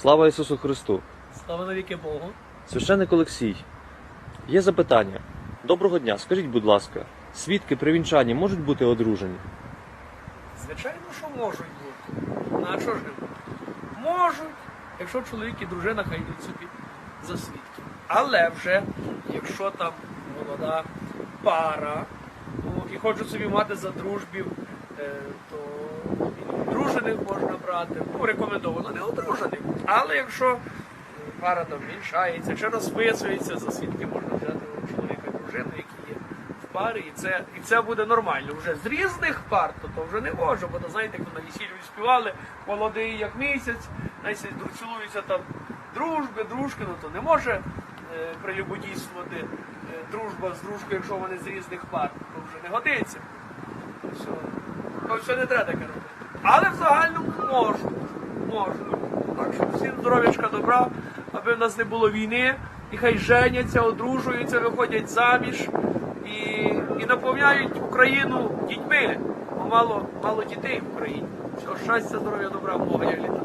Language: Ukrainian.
Слава Ісусу Христу! Слава навіки Богу. Священник Олексій, є запитання. Доброго дня. Скажіть, будь ласка, свідки при вінчанні можуть бути одружені? Звичайно, що можуть бути. Ну, а що ж можуть? Якщо чоловік і дружина хай йдуть собі за свідків. Але вже, якщо там молода пара, ну, і хочуть собі мати за дружбів, е, то і одружених можна брати. Ну, рекомендовано не одружених. Але якщо пара там вінчається чи розписується, за свідки можна взяти чоловіка дружину, які є в парі, і це, і це буде нормально. Вже з різних пар, то, то вже не може, бо то, знаєте, коли на весіллі співали, молодий як місяць, знаєте, цілуються там дружби, дружки, ну то не може е, прелюбодійствувати е, дружба з дружкою, якщо вони з різних пар, то вже не годиться. То все, то все не треба таке робити. Але в загальному можуть. Можуть. Так що всім здоров'ячка добра, аби в нас не було війни, і хай женяться, одружуються, виходять заміж і, і наповняють Україну дітьми. Мало, мало дітей в Україні. Всього щастя, здоров'я, добра, Бога, як літа.